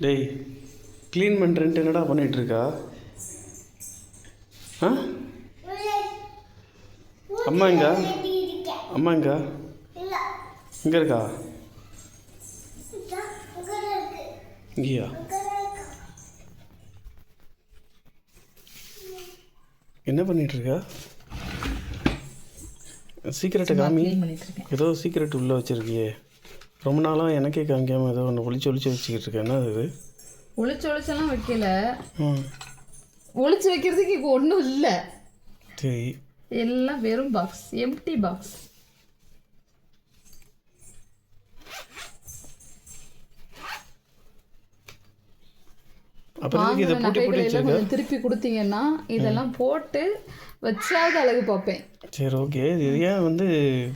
டேய் க்ளீன் பண்ணுறேன்ட்டு என்னடா பண்ணிட்டு இருக்கா ஆ? அம்மா எங்க? அம்மா எங்க? இங்கே இருக்கா? இங்கேயா? என்ன பண்ணிட்டு இருக்கா சீக்கிரட்டை காமி. ஏதோ சீக்கிரட் உள்ளே வச்சிருக்கியே. ரொம்ப நாளாக எனக்கே காமிக்காமல் ஏதோ ஒன்று ஒளிச்சு ஒளிச்சு வச்சுக்கிட்டு இருக்கேன். என்ன அது ஒளிச்சு ஒளிச்செல்லாம் வைக்கல. ஒளிச்சு வைக்கிறதுக்கு இப்போ ஒன்றும் இல்லை. சரி. எல்லாம் வெறும் பாக்ஸ் எம்டி பாக்ஸ் அப்புறம் திருப்பி கொடுத்தீங்கன்னா இதெல்லாம் போட்டு வச்சாவது அழகு பார்ப்பேன். சரி ஓகே இது ஏன் வந்து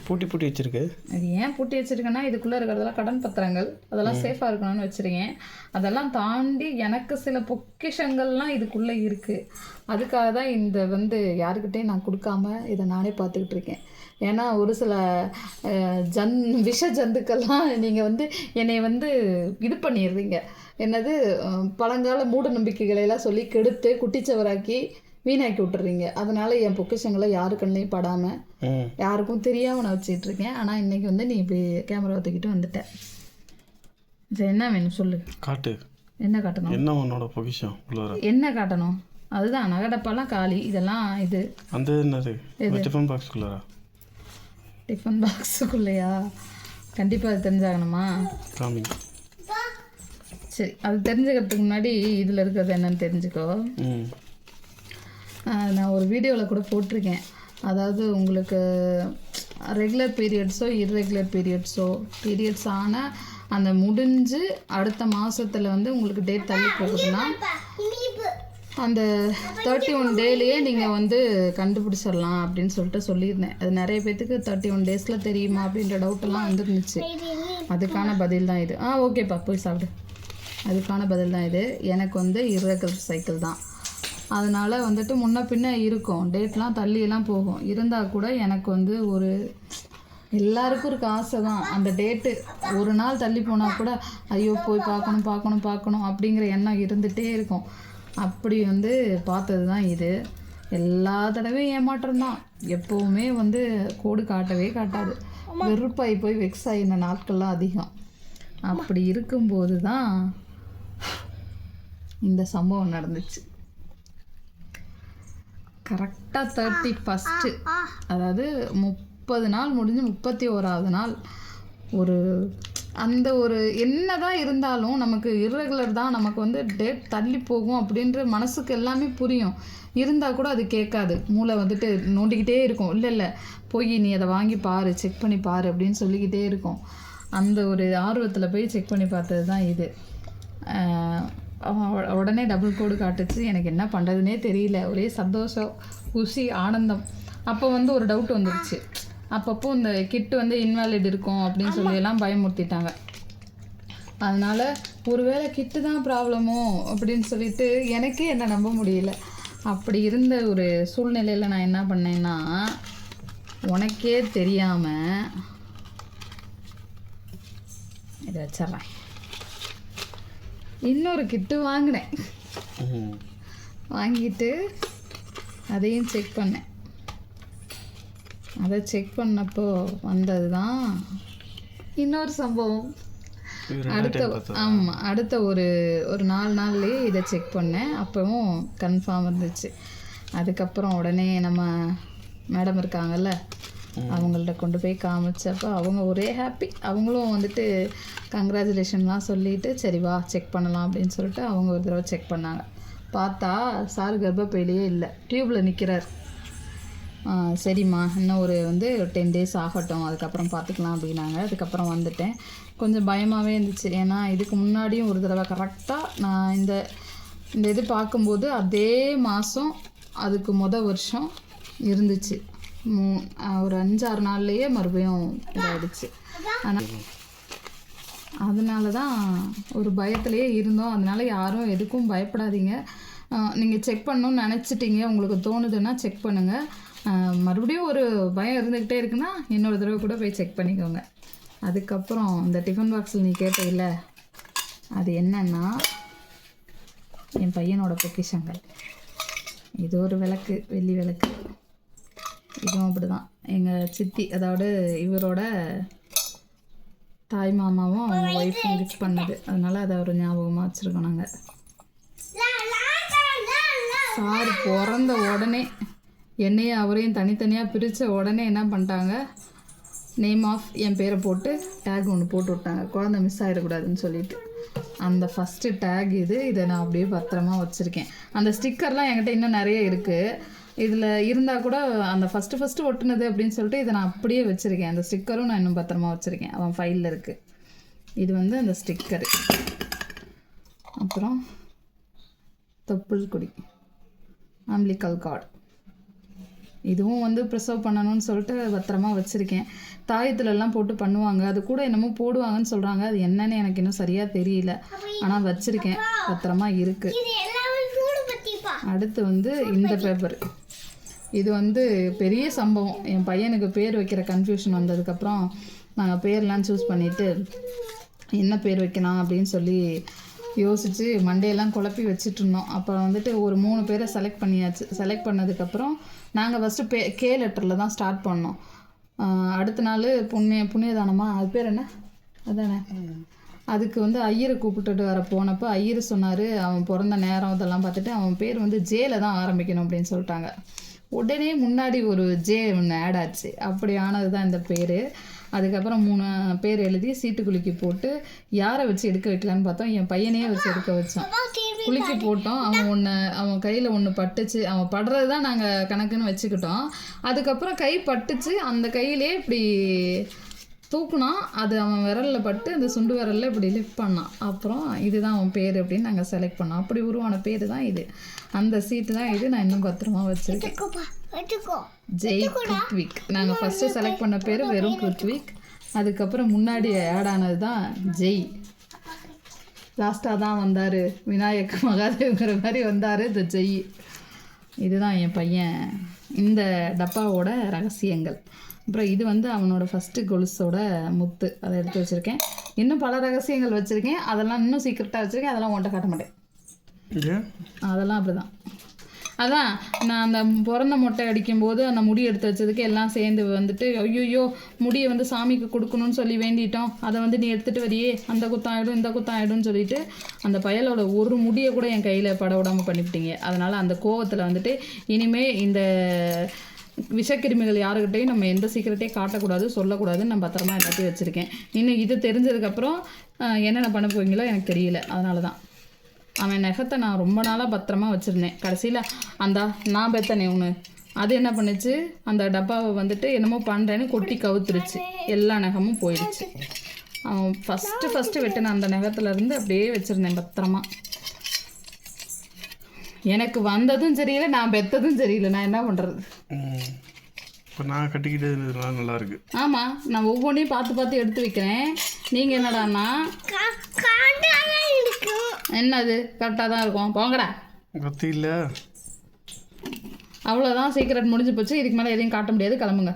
பூட்டி பூட்டி வச்சிருக்க? அது ஏன் பூட்டி வச்சிருக்கேன்னா இதுக்குள்ளே இருக்கிறதெல்லாம் கடன் பத்திரங்கள் அதெல்லாம் சேஃபாக இருக்கணும்னு வச்சிருக்கேன். அதெல்லாம் தாண்டி எனக்கு சில பொக்கிஷங்கள்லாம் இதுக்குள்ளே இருக்குது அதுக்காக தான் இந்த வந்து யாருக்கிட்டையும் நான் கொடுக்காம இதை நானே பார்த்துக்கிட்டு இருக்கேன். ஏன்னா ஒரு சில ஜன் விஷ ஜந்துக்கள்லாம் நீங்கள் வந்து என்னை வந்து இது பண்ணிடுறீங்க. என்னது பழங்கால மூட நம்பிக்கைகளை எல்லாம் சொல்லி கெடுத்து குட்டிச்சவராக்கி வீணாக்கி விட்டுறீங்க. அதனால என் பொக்கிஷங்களை யாரு கண்ணையும் படாமல் ம். யாருக்கும் தெரியாம நான் வச்சுட்டு இருக்கேன். ஆனால் இன்னைக்கு வந்து நீ இப்படி கேமரா தூக்கிட்டு வந்துட்ட. சரி என்ன வேணும் சொல்லு. காட்டு. என்ன காட்டணும்? என்ன உன்னோட பொக்கிஷம் என்ன காட்டணும்? அதுதான் நகடப்பெல்லாம் காலி. இதெல்லாம் இது. அந்த என்னது? டிஃபன் பாக்ஸ்குள்ளாரா டிஃபன் பாக்ஸுக்குள்ளேயா? கண்டிப்பாக அது தெரிஞ்சாகணுமா? காமி. சரி அது தெரிஞ்சுக்கிறதுக்கு முன்னாடி இதில் இருக்கிறது என்னன்னு தெரிஞ்சுக்கோ. நான் ஒரு வீடியோவில் கூட போட்டிருக்கேன். அதாவது உங்களுக்கு ரெகுலர் பீரியட்ஸோ இர்ரெகுலர் பீரியட்ஸோ பீரியட்ஸ் ஆனால் அந்த முடிஞ்சு அடுத்த மாதத்தில் வந்து உங்களுக்கு டேட் தள்ளி போகுதுன்னா அந்த தேர்ட்டி ஒன் டேலேயே நீங்கள் வந்து கண்டுபிடிச்சிடலாம் அப்படின்னு சொல்லிட்டு சொல்லியிருந்தேன். அது நிறைய பேர்த்துக்கு தேர்ட்டி ஒன் டேஸில் தெரியுமா அப்படின்ற டவுட்டெல்லாம் வந்துருந்துச்சு. அதுக்கான பதில் தான் இது. ஆ ஓகேப்பா போய் சாப்பிடு. அதுக்கான பதில் தான் இது. எனக்கு வந்து இரகுலர் சைக்கிள் தான். அதனால் வந்துட்டு முன்ன பின்ன இருக்கும். டேட்லாம் தள்ளியெல்லாம் போகும். இருந்தால் கூட எனக்கு வந்து ஒரு எல்லாருக்கும் இருக்க ஆசை தான். அந்த டேட்டு ஒரு நாள் தள்ளி போனால் கூட ஐயோ போய் பார்க்கணும் பார்க்கணும் பார்க்கணும் அப்படிங்கிற எண்ணம் இருந்துகிட்டே இருக்கும். அப்படி வந்து பார்த்தது தான் இது. எல்லா தடவையும் ஏமாற்றம் தான். எப்போவுமே வந்து கோடு காட்டவே காட்டாது. வெறுப்பாகி போய் வெக்ஸ் ஆகின நாட்கள்லாம் அதிகம். அப்படி இருக்கும்போது தான் இந்த சம்பவம் நடந்துச்சு. கரெக்டாக தேர்ட்டி ஃபஸ்ட்டு அதாவது முப்பது நாள் முடிஞ்சு முப்பத்தி ஓராவது நாள். ஒரு அந்த ஒரு என்ன தான் இருந்தாலும் நமக்கு இர்ரெகுலர் தான் நமக்கு வந்து டேட் தள்ளி போகும் அப்படின்ற மனசுக்கு எல்லாமே புரியும். இருந்தால் கூட அது கேட்காது. மூளை வந்துட்டு நோண்டிக்கிட்டே இருக்கும். இல்லை இல்லை போய் நீ அதை வாங்கி பாரு செக் பண்ணி பாரு அப்படின்னு சொல்லிக்கிட்டே இருக்கும். அந்த ஒரு ஆர்வத்தில் போய் செக் பண்ணி பார்த்தது தான் இது உடனே டபுள் கோடு காட்டுச்சு. எனக்கு என்ன பண்ணுறதுனே தெரியல. ஒரே சந்தோஷம் குஷி ஆனந்தம். அப்போ வந்து ஒரு டவுட் வந்துருச்சு. அப்பப்போ இந்த கிட்டு வந்து இன்வாலிட் இருக்கும் அப்படின்னு சொல்லி எல்லாம் பயமுறுத்திட்டாங்க. அதனால ஒருவேளை கிட்டு தான் ப்ராப்ளமோ அப்படின்னு சொல்லிட்டு எனக்கே என்ன நம்ப முடியல. அப்படி இருந்த ஒரு சூழ்நிலையில் நான் என்ன பண்ணேன்னா உனக்கே தெரியாமல் இதை வச்சிட்றேன். இன்னொரு கிட்டு வாங்கினேன். வாங்கிட்டு அதையும் செக் பண்ணேன். அதை செக் பண்ணப்போ வந்தது தான் இன்னொரு சம்பவம். அடுத்த ஆமாம் அடுத்த ஒரு ஒரு நாலு நாள்லேயே இதை செக் பண்ணேன். அப்போவும் கன்ஃபார்ம் இருந்துச்சு. அதுக்கப்புறம் உடனே நம்ம மேடம் இருக்காங்கல்ல அவங்கள்ட்ட கொண்டு போய் காமிச்சப்போ அவங்க ஒரே ஹாப்பி அவங்களும் வந்துட்டு கங்க்ராச்சுலேஷன்லாம் சொல்லிட்டு சரி வா செக் பண்ணலாம் அப்படின்னு சொல்லிட்டு அவங்க ஒரு தடவை செக் பண்ணாங்க. பார்த்தா சார் கர்ப்பப்பையிலேயே இல்லை. டியூப்பில் நிற்கிறார் சரிம்மா. இன்னும் ஒரு வந்து டென் டேஸ் ஆகட்டும். அதுக்கப்புறம் பார்த்துக்கலாம் அப்படின்னாங்க. அதுக்கப்புறம் வந்துட்டேன். கொஞ்சம் பயமாகவே இருந்துச்சு. ஏன்னா இதுக்கு முன்னாடியும் ஒரு தடவை கரெக்டாக நான் இந்த இந்த இது பார்க்கும்போது அதே மாதம் அதுக்கு முத வருஷம் இருந்துச்சு. மூ- ஒரு அஞ்சாறு நாள்லேயே மறுபடியும் இதாகிடுச்சு ஆனால் அதனால தான் ஒரு பயத்துலேயே இருந்தோம். அதனால யாரும் எதுக்கும் பயப்படாதீங்க. நீங்கள் செக் பண்ணணும்னு நினச்சிட்டீங்க. உங்களுக்கு தோணுதுன்னா செக் பண்ணுங்கள் மறுபடியும் ஒரு பயம் இருந்துக்கிட்டே இருக்குன்னா இன்னொரு தடவை கூட போய் செக் பண்ணிக்கோங்க. அதுக்கப்புறம் இந்த டிஃபன் பாக்ஸில் நீ கேட்ட இல்லை அது என்னன்னா என் பையனோட பொக்கிஷங்கள். இது ஒரு விளக்கு வெள்ளி விளக்கு. இதுவும் அப்படிதான். எங்கள் சித்தி அதாவது இவரோட தாய் மாமாவும் அவங்க ஒய்ஃபும் கிஃப்ட் பண்ணது. அதனால அதை ஒரு ஞாபகமாக வச்சுருக்கோம் நாங்கள் சார் பிறந்த உடனே என்னையும் அவரையும் தனித்தனியாக பிரித்த உடனே என்ன பண்ணிட்டாங்க? நேம் ஆஃப் என் பேரை போட்டு டேக் ஒன்று போட்டு விட்டாங்க. குழந்தை மிஸ் ஆகிடக்கூடாதுன்னு சொல்லிட்டு. அந்த ஃபஸ்ட்டு டேக் இது. இதை நான் அப்படியே பத்திரமா வச்சுருக்கேன். அந்த ஸ்டிக்கர்லாம் என்கிட்ட இன்னும் நிறைய இருக்குது இதில் இருந்தால் கூட அந்த ஃபஸ்ட்டு ஃபஸ்ட்டு ஒட்டுனது அப்படின்னு சொல்லிட்டு இதை நான் அப்படியே வச்சுருக்கேன். அந்த ஸ்டிக்கரும் நான் இன்னும் பத்திரமா வச்சுருக்கேன். அவன் ஃபைலில் இருக்குது இது வந்து அந்த ஸ்டிக்கரு அப்புறம் தொப்புள் கொடி அம்பிளிக்கல் கார்டு. இதுவும் வந்து ப்ரிசர்வ் பண்ணணும்னு சொல்லிட்டு பத்திரமா வச்சுருக்கேன். தாயத்துலலாம் போட்டு பண்ணுவாங்க. அது கூட என்னமோ போடுவாங்கன்னு சொல்கிறாங்க அது என்னன்னு எனக்கு இன்னும் சரியாக தெரியல. ஆனால் வச்சுருக்கேன். பத்திரமா இருக்குது அடுத்து வந்து இந்த பேப்பர் இது வந்து பெரிய சம்பவம். என் பையனுக்கு பேர் வைக்கிற கன்ஃபியூஷன் வந்ததுக்கப்புறம் நாங்கள் பேர்லாம் சூஸ் பண்ணிவிட்டு என்ன பேர் வைக்கலாம் அப்படின்னு சொல்லி யோசித்து மண்டையெல்லாம் குழப்பி வச்சுட்டு இருந்தோம் அப்புறம் வந்துட்டு ஒரு மூணு பேரை செலக்ட் பண்ணியாச்சு. செலக்ட் பண்ணதுக்கப்புறம் நாங்கள் ஃபஸ்ட்டு பே கே லெட்டரில் தான் ஸ்டார்ட் பண்ணோம். அடுத்த நாள் புண்ணிய புண்ணியதானமா? அது பேர் என்ன? அதானே? அதுக்கு வந்து ஐயரை கூப்பிட்டுட்டு வர போனப்போ ஐயர் சொன்னார் அவன் பிறந்த நேரம் இதெல்லாம் பார்த்துட்டு அவன் பேர் வந்து ஜேல தான் ஆரம்பிக்கணும் அப்படின்னு சொல்லிட்டாங்க. உடனே முன்னாடி ஒரு ஜே ஒன்று ஆட் ஆச்சு. அப்படி ஆனது தான் இந்த பேர். அதுக்கப்புறம் மூணு பேர் எழுதி சீட்டு குலுக்கி போட்டு யாரை வச்சு எடுக்க வைக்கலான்னு பார்த்தோம். என் பையனையே வச்சு எடுக்க வச்சோம். குலுக்கி போட்டோம். அவன் ஒன்று அவன் கையில் ஒன்று பட்டுச்சு. அவன் படுறது தான் நாங்கள் கணக்குன்னு வச்சுக்கிட்டோம். அதுக்கப்புறம் கை பட்டுச்சு. அந்த கையிலே இப்படி தூக்குனா அது அவன் விரலில் பட்டு அந்த சுண்டு விரலில் இப்படி லிஃப்ட் பண்ணான் அப்புறம் இதுதான் அவன் பேர் அப்படின்னு நாங்கள் செலக்ட் பண்ணோம். அப்படி உருவான பேர் தான் இது. அந்த சீட்டு தான் இது. நான் இன்னும் பத்திரமா வச்சுருக்கேன். ஜெய் கிருத்விக் நாங்கள் ஃபஸ்ட்டு செலக்ட் பண்ண பேர் வெறும் கிருத்விக் அதுக்கப்புறம் முன்னாடி ஆட் ஆனது தான் ஜெய். லாஸ்ட்டாக தான் வந்தார். விநாயக மகாதேவ்ங்கிற மாதிரி வந்தார் இந்த ஜெய். இதுதான் என் பையன். இந்த டப்பாவோட ரகசியங்கள். அப்புறம் இது வந்து அவனோட ஃபஸ்ட்டு கொலுசோட முத்து. அதை எடுத்து வச்சுருக்கேன். இன்னும் பல ரகசியங்கள் வச்சுருக்கேன். அதெல்லாம் இன்னும் சீக்கிரட்டாக வச்சுருக்கேன். அதெல்லாம் உன்ட்ட காட்ட மாட்டேன். அதெல்லாம் அப்படிதான். அதான் நான் அந்த பிறந்த மொட்டை அடிக்கும்போது அந்த முடி எடுத்து வச்சதுக்கு எல்லாம் சேர்ந்து வந்துட்டு ஐயோ முடியை வந்து சாமிக்கு கொடுக்கணும்னு சொல்லி வேண்டிட்டோம். அதை வந்து நீ எடுத்துகிட்டு வரியே. அந்த குத்தாயிடும் இந்த குத்தாயிடும்னு சொல்லிட்டு அந்த பயலோட ஒரு முடியை கூட என் கையில் பட விடாம பண்ணிவிட்டீங்க. அதனால் அந்த கோவத்தில் வந்துட்டு இனிமே இந்த விஷக்கிருமிகள் யாருக்கிட்டையும் நம்ம எந்த சீக்கிரத்தையும் காட்டக்கூடாது சொல்லக்கூடாதுன்னு நான் பத்திரமா எல்லாத்தையும் வச்சுருக்கேன். இன்னும் இது தெரிஞ்சதுக்கப்புறம் என்னென்ன பண்ண போவீங்களோ எனக்கு தெரியல. அதனால தான் அவன் நெகத்தை நான் ரொம்ப நாளாக பத்திரமா வச்சுருந்தேன். கடைசியில் அந்த நான் பெத்தனே ஒன்று அது என்ன பண்ணுச்சு? அந்த டப்பாவை வந்துட்டு என்னமோ பண்ணுறேன்னு கொட்டி கவுத்துருச்சு. எல்லா நகமும் போயிடுச்சு. அவன் ஃபஸ்ட்டு ஃபஸ்ட்டு வெட்டின அந்த நகத்துலேருந்து அப்படியே வச்சுருந்தேன் பத்திரமா. எனக்கு வந்ததும் சரியில்லை நான் பெத்ததும் சரியில்லை. நான் என்ன பண்ணுறது இப்போ நான் கட்டிக்கிட்டதுலாம் நல்லா இருக்கு ஆமாம் நான் ஒவ்வொன்றையும் பார்த்து பார்த்து எடுத்து வைக்கிறேன். நீங்கள் என்னடான்னா? என்னது? கரெக்டாக தான் இருக்கும். போங்கடா. கத்தி இல்லை. அவ்வளோதான் சீக்கிரம் முடிஞ்சு போச்சு. இதுக்கு மேலே எதையும் காட்ட முடியாது. கிளம்புங்க.